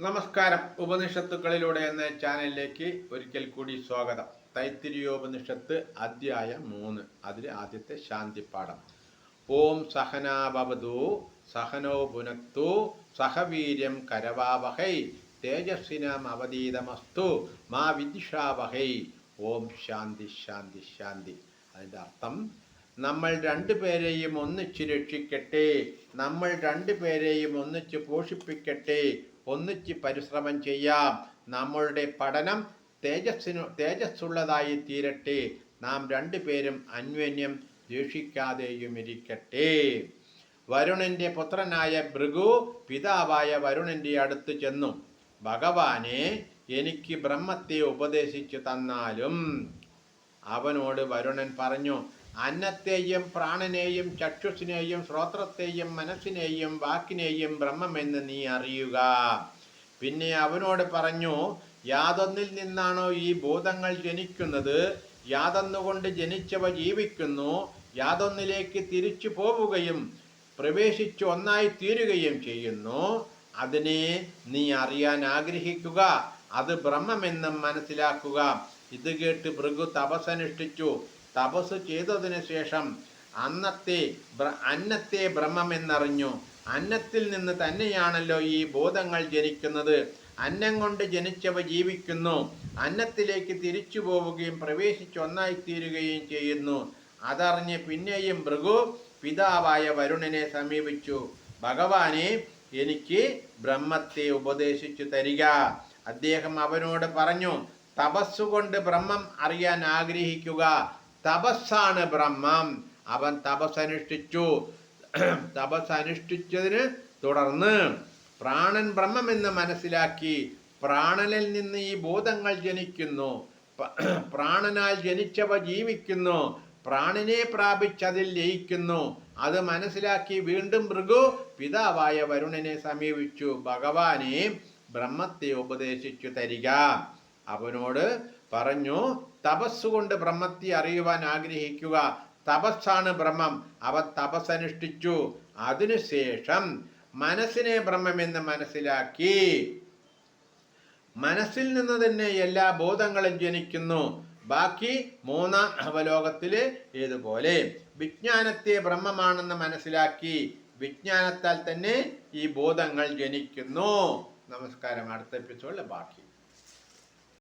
നമസ്കാരം. ഉപനിഷത്തുക്കളിലൂടെ എന്ന ചാനലിലേക്ക് ഒരിക്കൽ കൂടി സ്വാഗതം. തൈത്തിരിയോപനിഷത്ത് അധ്യായം മൂന്ന്. അതിൽ ആദ്യത്തെ ശാന്തിപ്പാഠം. ഓം സഹനാഭവതു സഹനോ പുനക്തു സഹവീര്യം കരവാവഹൈ തേജസ്വിനം അവതീതമസ്തു മാ വിദിഷാവഹൈ. ഓം ശാന്തി ശാന്തി ശാന്തി. അതിന്റെ അർത്ഥം നമ്മൾ രണ്ടുപേരെയും ഒന്നിച്ച് രക്ഷിക്കട്ടെ നമ്മൾ രണ്ടുപേരെയും ഒന്നിച്ച് പോഷിപ്പിക്കട്ടെ ഒന്നിച്ച് പരിശ്രമം ചെയ്യാം. നമ്മളുടെ പഠനം തേജസ്സിനു തേജസ്സുള്ളതായി തീരട്ടെ. നാം രണ്ടുപേരും അന്യോന്യം ദ്വേഷിക്കാതെയും ഇരിക്കട്ടെ. വരുണന്റെ പുത്രനായ ഭൃഗു പിതാവായ വരുണന്റെ അടുത്ത് ചെന്നു. ഭഗവാനെ എനിക്ക് ബ്രഹ്മത്തെ ഉപദേശിച്ചു തന്നാലും. അവനോട് വരുണൻ പറഞ്ഞു അന്നത്തെയും പ്രാണനെയും ചക്ഷുസിനെയും ശ്രോത്രത്തെയും മനസ്സിനെയും വാക്കിനെയും ബ്രഹ്മമെന്ന് നീ അറിയുക. പിന്നെ അവനോട് പറഞ്ഞു യാതൊന്നിൽ നിന്നാണോ ഈ ഭൂതങ്ങൾ ജനിക്കുന്നത്? യാതൊന്നുകൊണ്ട് ജനിച്ചവ ജീവിക്കുന്നു. യാതൊന്നിലേക്ക് തിരിച്ചു പോവുകയും പ്രവേശിച്ചു ഒന്നായി തീരുകയും ചെയ്യുന്നു. അതിനെ നീ അറിയാൻ ആഗ്രഹിക്കുക. അത് ബ്രഹ്മമെന്നും മനസ്സിലാക്കുക. ഇത് കേട്ട് ഭൃഗു തപസ്സനുഷ്ഠിച്ചു. തപസ് ചെയ്തതിനു ശേഷം അന്നത്തെ അന്നത്തെ ബ്രഹ്മമെന്നറിഞ്ഞു. അന്നത്തിൽ നിന്ന് തന്നെയാണല്ലോ ഈ ബോധങ്ങൾ ജനിക്കുന്നത്. അന്നം കൊണ്ട് ജനിച്ചവ ജീവിക്കുന്നു. അന്നത്തിലേക്ക് തിരിച്ചു പോവുകയും പ്രവേശിച്ച് ഒന്നായിത്തീരുകയും ചെയ്യുന്നു. അതറിഞ്ഞ് പിന്നെയും ഭൃഗു പിതാവായ വരുണനെ സമീപിച്ചു. ഭഗവാനെ എനിക്ക് ബ്രഹ്മത്തെ ഉപദേശിച്ചു തരിക. അദ്ദേഹം അവനോട് പറഞ്ഞു തപസ്സുകൊണ്ട് ബ്രഹ്മം അറിയാൻ ആഗ്രഹിക്കുക. തപസ്സാണ് ബ്രഹ്മം. അവൻ തപസ്സനുഷ്ഠിച്ചു. തപസ്സനുഷ്ഠിച്ചതിന് തുടർന്ന് പ്രാണൻ ബ്രഹ്മം എന്ന് മനസ്സിലാക്കി പ്രാണനിൽ നിന്ന് ഈ ബോധങ്ങൾ ജനിക്കുന്നു. പ്രാണനാൽ ജനിച്ചവ ജീവിക്കുന്നു. പ്രാണനെ പ്രാപിച്ചതിൽ ലയിക്കുന്നു. അത് മനസ്സിലാക്കി വീണ്ടും ഭൃഗു പിതാവായ വരുണനെ സമീപിച്ചു. ഭഗവാനെ ബ്രഹ്മത്തെ ഉപദേശിച്ചു തരിക. അവനോട് പറഞ്ഞു തപസ്സുകൊണ്ട് ബ്രഹ്മത്തെ അറിയുവാൻ ആഗ്രഹിക്കുക. തപസ്സാണ് ബ്രഹ്മം. അവ തപസ്സനുഷ്ഠിച്ചു. അതിനുശേഷം മനസ്സിനെ ബ്രഹ്മമെന്ന് മനസ്സിലാക്കി. മനസ്സിൽ നിന്ന് തന്നെ എല്ലാ ബോധങ്ങളും ജനിക്കുന്നു. ബാക്കി മൂന്നാം അവലോകത്തിൽ ഇതുപോലെ വിജ്ഞാനത്തെ ബ്രഹ്മമാണെന്ന് മനസ്സിലാക്കി. വിജ്ഞാനത്താൽ തന്നെ ഈ ബോധങ്ങൾ ജനിക്കുന്നു. നമസ്കാരം. അടുത്ത എപ്പിസോഡിൽ ബാക്കി.